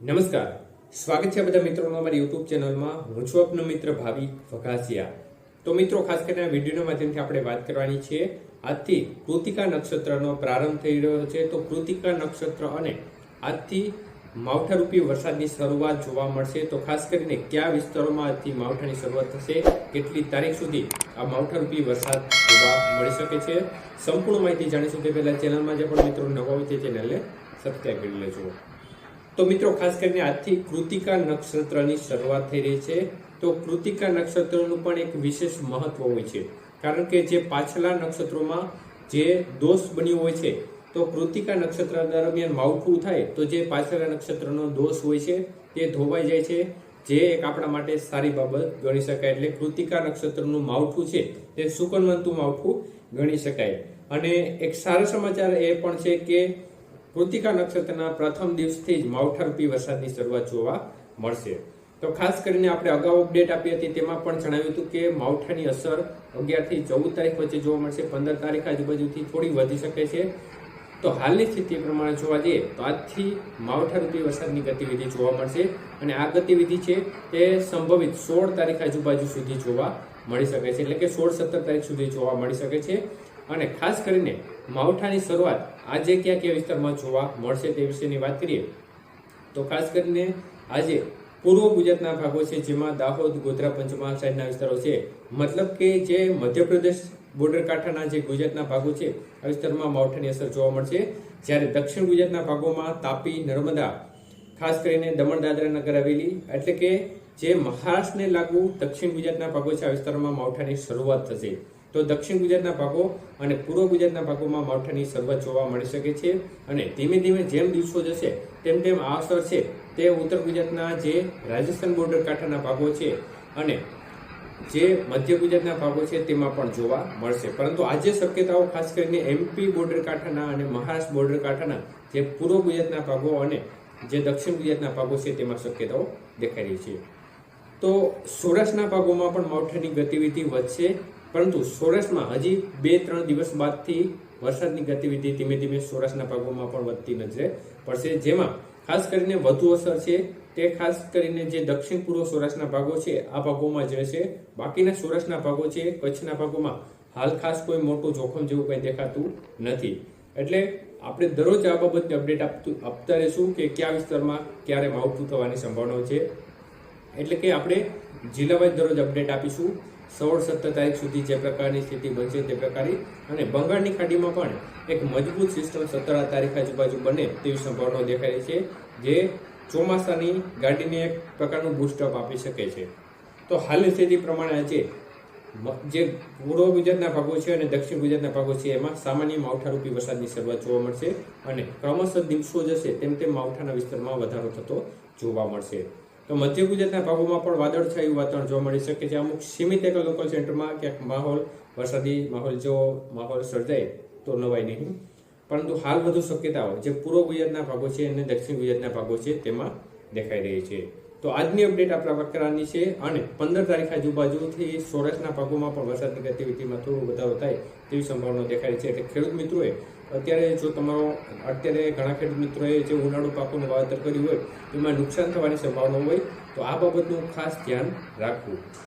નમસ્કાર. સ્વાગત છે બધા મિત્રોનો અમારી યુટ્યુબ ચેનલમાં. હું છું આપનો મિત્ર ભાવિક વઘાસિયા તો મિત્રો, ખાસ કરીને વિડીયોના માધ્યમથી આપણે વાત કરવાની છે. આજથી કૃતિકા નક્ષત્રનો પ્રારંભ થઈ રહ્યો છે. તો કૃતિકા નક્ષત્ર અને આજથી માવઠારૂપી વરસાદની શરૂઆત જોવા મળશે. તો ખાસ કરીને કયા વિસ્તારોમાં આજથી માવઠાની શરૂઆત થશે? કેટલી તારીખ સુધી આ માવઠારૂપી વરસાદ જોવા મળી શકે છે? સંપૂર્ણ માહિતી જાણીશું તે પહેલાં ચેનલમાં જે પણ મિત્રો નવા હોય તે ચેનલને સબસ્ક્રાઈબ કરી લેજો. તો મિત્રો, ખાસ કરીને આજથી કૃતિકા નક્ષત્રની શરૂઆત થઈ રહી છે. તો કૃતિકા નક્ષત્રનું પણ એક વિશેષ મહત્વ હોય છે. કારણ કે જે પાછલા નક્ષત્રોમાં જે દોષ બન્યો હોય છે, તો કૃતિકા નક્ષત્ર દરમિયાન માવઠું થાય તો જે પાછલા નક્ષત્રનો દોષ હોય છે, તે ધોવાઈ જાય છે. જે એક આપણા માટે સારી બાબત ગણી શકાય. એટલે કૃતિકા નક્ષત્રનું માવઠું છે, તે સુકનવંતુ માવઠું ગણી શકાય. અને એક સારા સમાચાર એ પણ છે કે કૃતિકા નક્ષત્રના પ્રથમ દિવસથી જ માવઠારૂપી વરસાદની શરૂઆત જોવા મળશે. તો ખાસ કરીને આપણે અગાઉ અપડેટ આપી હતી, તેમાં પણ જણાવ્યું હતું કે માવઠાની અસર અગિયારથી ચૌદ તારીખ વચ્ચે જોવા મળશે. પંદર તારીખ આજુબાજુથી થોડી વધી શકે છે. તો હાલની સ્થિતિ પ્રમાણે જોવા જઈએ, તો આજથી માવઠારૂપી વરસાદની ગતિવિધિ જોવા મળશે અને આ ગતિવિધિ છે તે સંભવિત સોળ તારીખ આજુબાજુ સુધી જોવા મળી શકે છે. એટલે કે સોળ સત્તર તારીખ સુધી જોવા મળી શકે છે. અને ખાસ કરીને માવઠાની શરૂઆત આજે ક્યાં કયા વિસ્તારમાં જોવા મળશે તે વિશેની વાત કરીએ. તો ખાસ કરીને આજે પૂર્વ ગુજરાતના ભાગો છે, જેમાં દાહોદ, ગોધરા, પંચમહાલ સાઈડના વિસ્તારો છે. મતલબ કે જે મધ્યપ્રદેશ બોર્ડર કાંઠાના જે ગુજરાતના ભાગો છે, આ વિસ્તારમાં માવઠાની અસર જોવા મળશે. જ્યારે દક્ષિણ ગુજરાતના ભાગોમાં તાપી, નર્મદા, ખાસ કરીને દમણ, દાદરા નગર હવેલી, એટલે કે જે મહારાષ્ટ્રને લાગુ દક્ષિણ ગુજરાતના ભાગો છે, આ વિસ્તારોમાં માવઠાની શરૂઆત થશે. તો દક્ષિણ ગુજરાતના ભાગો અને પૂર્વ ગુજરાતના ભાગોમાં માવઠાની શરૂઆત જોવા મળી શકે છે અને ધીમે ધીમે જેમ દિવસો જશે તેમ તેમ આ અસર છે તે ઉત્તર ગુજરાતના જે રાજસ્થાન બોર્ડર કાંઠાના ભાગો છે અને જે મધ્ય ગુજરાતના ભાગો છે તેમાં પણ જોવા મળશે. પરંતુ આજે શક્યતાઓ ખાસ કરીને એમપી બોર્ડર કાંઠાના અને મહારાષ્ટ્ર બોર્ડર કાંઠાના જે પૂર્વ ગુજરાતના ભાગો અને જે દક્ષિણ ગુજરાતના ભાગો છે તેમાં શક્યતાઓ દેખાઈ રહી છે. તો સૌરાષ્ટ્રના ભાગોમાં પણ માવઠાની ગતિવિધિ વધશે પરંતુ સૌરાષ્ટ્રમાં હજી બે, ત્રણ દિવસ બાદથી વરસાદની ગતિવિધિ ધીમે ધીમે સૌરાષ્ટ્રના ભાગોમાં પણ વધતી નજરે પડશે. જેમાં ખાસ કરીને વધુ અસર છે તે ખાસ કરીને જે દક્ષિણ પૂર્વ સૌરાષ્ટ્રના ભાગો છે, આ ભાગોમાં જ રહેશે. બાકીના સૌરાષ્ટ્રના ભાગો છે, કચ્છના ભાગોમાં હાલ ખાસ કોઈ મોટું જોખમ જેવું કંઈ દેખાતું નથી. એટલે આપણે દરરોજ આ બાબતની અપડેટ આપતું, આપતા રહીશું કે કયા વિસ્તારમાં ક્યારે માવઠું થવાની સંભાવનાઓ છે. એટલે કે આપણે જિલ્લા વાઇઝ દરરોજ અપડેટ આપીશું. સોળ સત્તર તારીખ સુધી જે પ્રકારની સ્થિતિ બનશે તે પ્રકારની અને બંગાળની ખાડીમાં પણ એક મજબૂત સિસ્ટમ સત્તર તારીખ આજુબાજુ બને તેવી સંભાવનાઓ દેખાય છે, જે ચોમાસાની ગાડીને એક પ્રકારનું બુસ્ટઅપ આપી શકે છે. તો હાલની સ્થિતિ પ્રમાણે આજે જે પૂર્વ ગુજરાતના ભાગો છે અને દક્ષિણ ગુજરાતના ભાગો છે, એમાં સામાન્ય માવઠારૂપી વરસાદની શરૂઆત જોવા મળશે અને ક્રમશઃ દિવસો જશે તેમ તેમ માવઠાના વિસ્તારમાં વધારો થતો જોવા મળશે. તો મધ્ય ગુજરાતના ભાગોમાં પણ વાદળછાયું વાતાવરણ જોવા મળી શકે છે. અમુક સીમિત એક લોકલ સેન્ટરમાં ક્યાંક માહોલ વરસાદી માહોલ જો માહોલ સર્જાય તો નવાય નહીં. પરંતુ હાલ વધુ શક્યતાઓ જે પૂર્વ ગુજરાતના ભાગો છે અને દક્ષિણ ગુજરાતના ભાગો છે તેમાં દેખાઈ રહી છે. તો આજની અપડેટ આપણે વાત છે અને પંદર તારીખ આજુબાજુથી સૌરાષ્ટ્રના ભાગોમાં પણ વરસાદની ગતિવિધિમાં થોડો વધારો થાય તેવી સંભાવના રહી છે. એટલે ખેડૂત મિત્રોએ અત્યારે જો તમારો અત્યારે ઘણા ખેડૂત મિત્રોએ જે ઉનાળુ પાકોનું વાવેતર કર્યું હોય, એમાં નુકસાન થવાની સંભાવના હોય, તો આ બાબતનું ખાસ ધ્યાન રાખવું.